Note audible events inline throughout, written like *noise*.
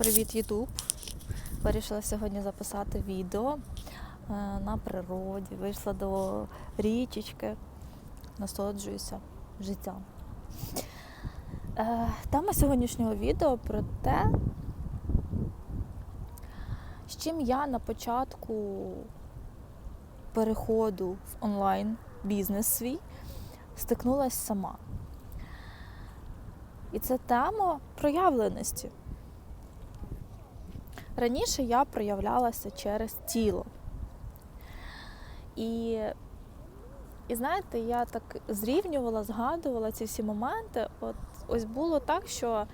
Привіт, Ютуб! Вирішила сьогодні записати відео е, на природі. Вийшла до річечки, насолоджуюся життям. Е, Тема сьогоднішнього відео про те, з чим я на початку переходу в онлайн бізнес свій стикнулася сама. І це тема проявленості. Раніше я проявлялася через тіло. І, і знаєте, я так зрівнювала, згадувала ці всі моменти. От ось було так, що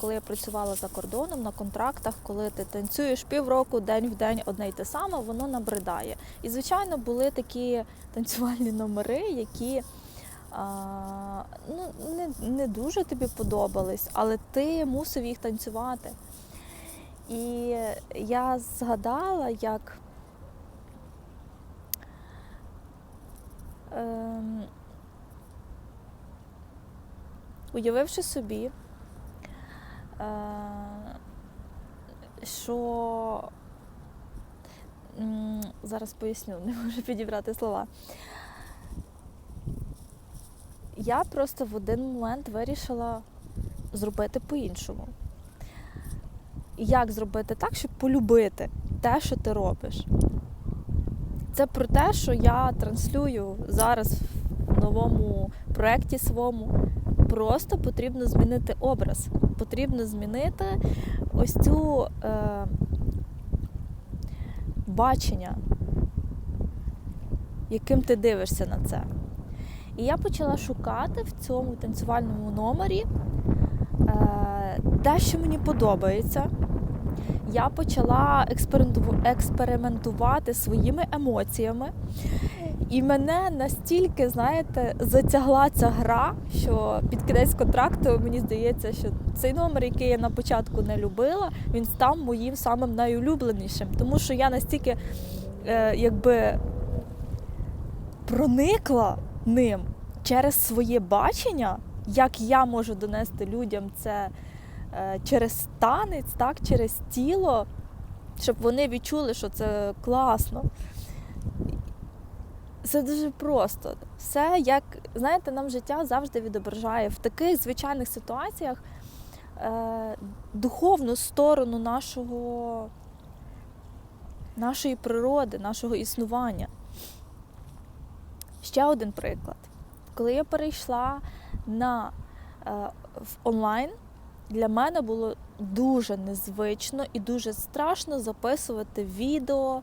коли я працювала за кордоном на контрактах, коли ти танцюєш півроку, день в день одне й те саме, воно набридає. І, звичайно, були такі танцювальні номери, які а, ну, не, не дуже тобі подобались, але ти мусив їх танцювати. І я згадала, як ем, уявивши собі, е, що зараз поясню, не можу підібрати слова. Я просто в один момент вирішила зробити по-іншому. Як зробити так, щоб полюбити те, що ти робиш? Це про те, що я транслюю зараз в новому проєкті своєму. Просто потрібно змінити образ. Потрібно змінити ось цю е, бачення, яким ти дивишся на це. І я почала шукати в цьому танцювальному номері е, те, що мені подобається. Я почала експерименту- експериментувати своїми емоціями. І мене настільки, знаєте, затягла ця гра, що під кінець контракту мені здається, що цей номер, який я на початку не любила, він став моїм самим найулюбленішим. Тому що я настільки е, якби проникла ним через своє бачення, як я можу донести людям це через танець, так, через тіло, щоб вони відчули, що це класно. Це дуже просто. Все як, знаєте, нам життя завжди відображає в таких звичайних ситуаціях е, духовну сторону нашого, нашої природи, нашого існування. Ще один приклад. Коли я перейшла на е, в онлайн, для мене було дуже незвично і дуже страшно записувати відео.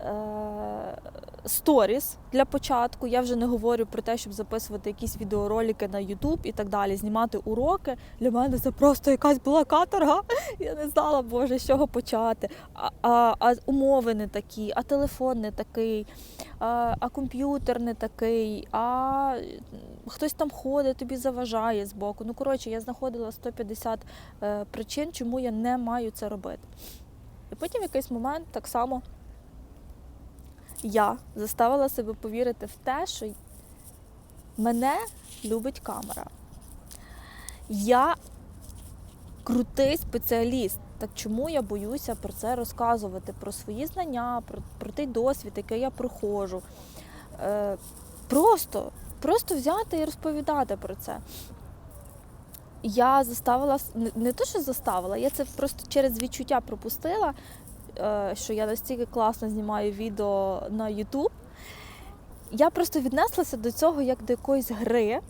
е, Сторіс для початку. Я вже не говорю про те, щоб записувати якісь відеоролики на YouTube і так далі, знімати уроки. Для мене це просто якась була каторга. *laughs* Я не знала, Боже, з чого почати. А, а, а умови не такі, а телефон не такий, а, а комп'ютер не такий, а хтось там ходить, тобі заважає з боку. Ну, коротше, я знаходила 150 е, причин, чому я не маю це робити. І потім в якийсь момент так само я заставила себе повірити в те, що мене любить камера. Я крутий спеціаліст. Так чому я боюся про це розказувати? Про свої знання, про, про той досвід, який я проходжу. Е, просто, просто взяти і розповідати про це. Я заставила, не, не то, що заставила, я це просто через відчуття пропустила, що я настільки класно знімаю відео на YouTube. Я просто віднеслася до цього як до якоїсь гри.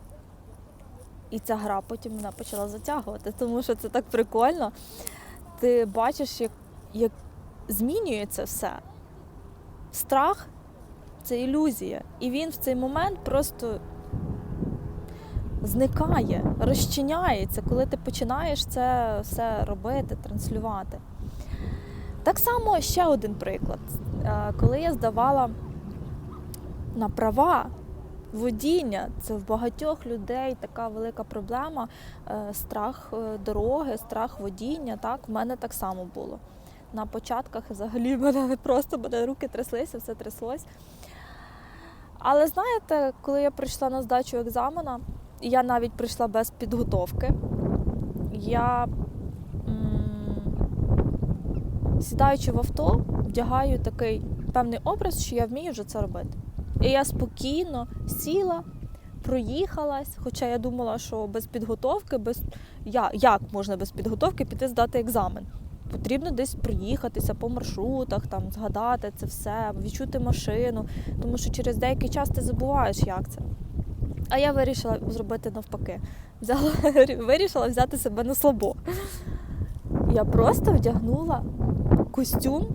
І ця гра потім мене почала затягувати, тому що це так прикольно. Ти бачиш, як, як змінюється все. Страх це ілюзія. І він в цей момент просто зникає, розчиняється, коли ти починаєш це все робити, транслювати. Так само ще один приклад. Е, Коли я здавала на права водіння, це в багатьох людей така велика проблема. е, Страх е, дороги, страх водіння. Так, в мене так само було. На початках взагалі *laughs* мене просто мене руки тряслися, все тряслось. Але знаєте, коли я прийшла на здачу екзамена, я навіть прийшла без підготовки. Я сідаючи в авто, вдягаю такий певний образ, що я вмію вже це робити. І я спокійно сіла, проїхалась, хоча я думала, що без підготовки, без я, як можна без підготовки піти здати екзамен. Потрібно десь проїхатися по маршрутах, там згадати це все, відчути машину, тому що через деякий час ти забуваєш, як це. А я вирішила зробити навпаки. Взяла, *laughs* вирішила взяти себе на слабо. Я просто вдягнула костюм,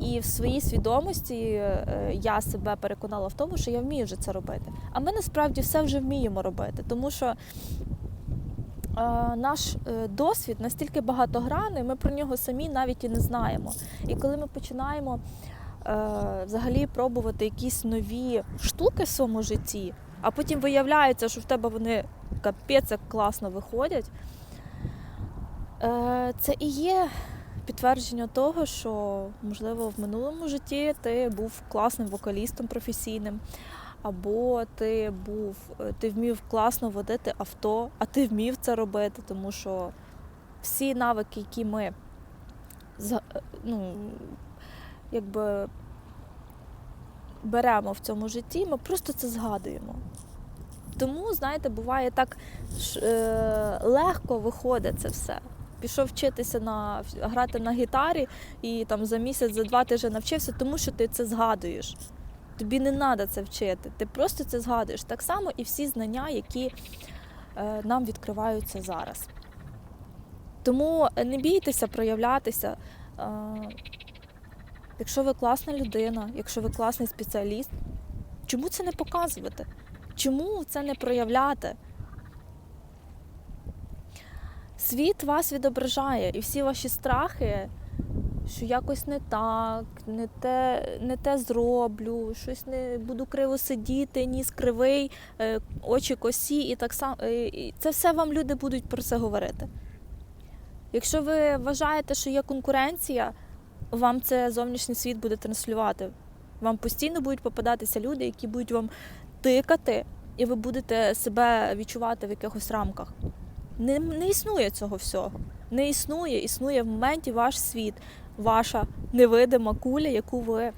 і в своїй свідомості е, я себе переконала в тому, що я вмію вже це робити. А ми насправді все вже вміємо робити, тому що е, наш е, досвід настільки багатогранний, ми про нього самі навіть і не знаємо. І коли ми починаємо взагалі пробувати якісь нові штуки в своєму житті, а потім виявляється, що в тебе вони капець класно виходять, це і є підтвердження того, що можливо в минулому житті ти був класним вокалістом професійним, або ти був, ти вмів класно водити авто, а ти вмів це робити, тому що всі навики, які ми ну, якби беремо в цьому житті, ми просто це згадуємо. Тому, знаєте, буває так е, легко виходить це все. Пішов вчитися на грати на гітарі, і там за місяць, за два ти вже навчився, тому що ти це згадуєш. Тобі не треба це вчити, ти просто це згадуєш. Так само і всі знання, які е, нам відкриваються зараз. Тому не бійтеся проявлятися. Е, якщо ви класна людина, якщо ви класний спеціаліст, чому це не показувати? Чому це не проявляти? Світ вас відображає, і всі ваші страхи, що якось не так, не те, не те зроблю, щось не буду криво сидіти, ніс кривий, е, очі косі, і так само е, і це все вам люди будуть про це говорити. Якщо ви вважаєте, що є конкуренція, вам це зовнішній світ буде транслювати. Вам постійно будуть попадатися люди, які будуть вам тикати, і ви будете себе відчувати в якихось рамках. Не, не існує цього всього. Не існує, існує в моменті ваш світ, ваша невидима куля, яку ви,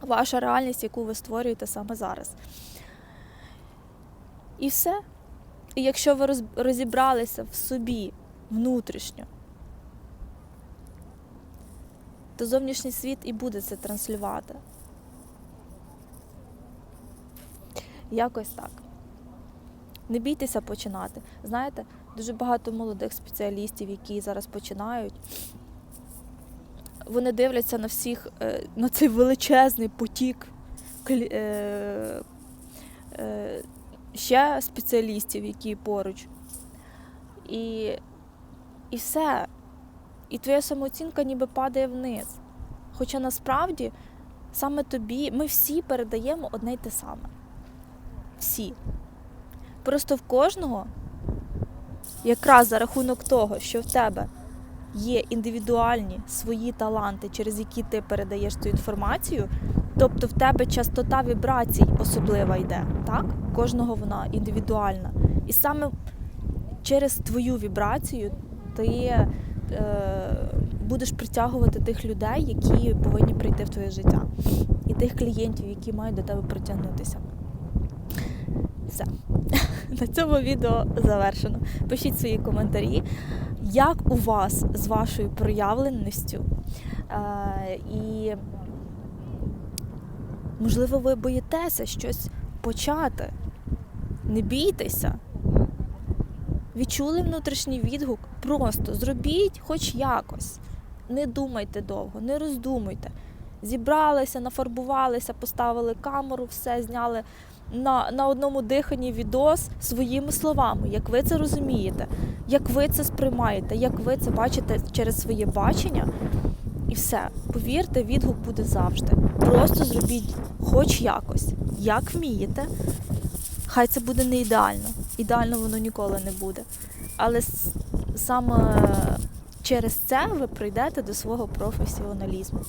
ваша реальність, яку ви створюєте саме зараз. І все. І якщо ви розібралися в собі внутрішньо, то зовнішній світ і буде це транслювати. Якось так. Не бійтеся починати. Знаєте, дуже багато молодих спеціалістів, які зараз починають, вони дивляться на всіх, е, на цей величезний потік е, е, ще спеціалістів, які поруч. І, і все. І твоя самооцінка ніби падає вниз. Хоча насправді саме тобі ми всі передаємо одне й те саме. Всі. Просто в кожного, якраз за рахунок того, що в тебе є індивідуальні свої таланти, через які ти передаєш цю інформацію, тобто в тебе частота вібрацій особлива йде, так? Кожного вона індивідуальна. І саме через твою вібрацію ти е, будеш притягувати тих людей, які повинні прийти в твоє життя, і тих клієнтів, які мають до тебе притягнутися. Все. *laughs* На цьому відео завершено. Пишіть свої коментарі, як у вас з вашою проявленістю. Е, і, можливо, ви боїтеся щось почати. Не бійтеся. Відчули внутрішній відгук, просто зробіть хоч якось. Не думайте довго, не роздумуйте. Зібралися, нафарбувалися, поставили камеру, все зняли на, на одному диханні відос своїми словами, як ви це розумієте, як ви це сприймаєте, як ви це бачите через своє бачення. І все, повірте, відгук буде завжди. Просто зробіть хоч якось, як вмієте. Хай це буде не ідеально. Ідеально воно ніколи не буде. Але саме через це ви прийдете до свого професіоналізму.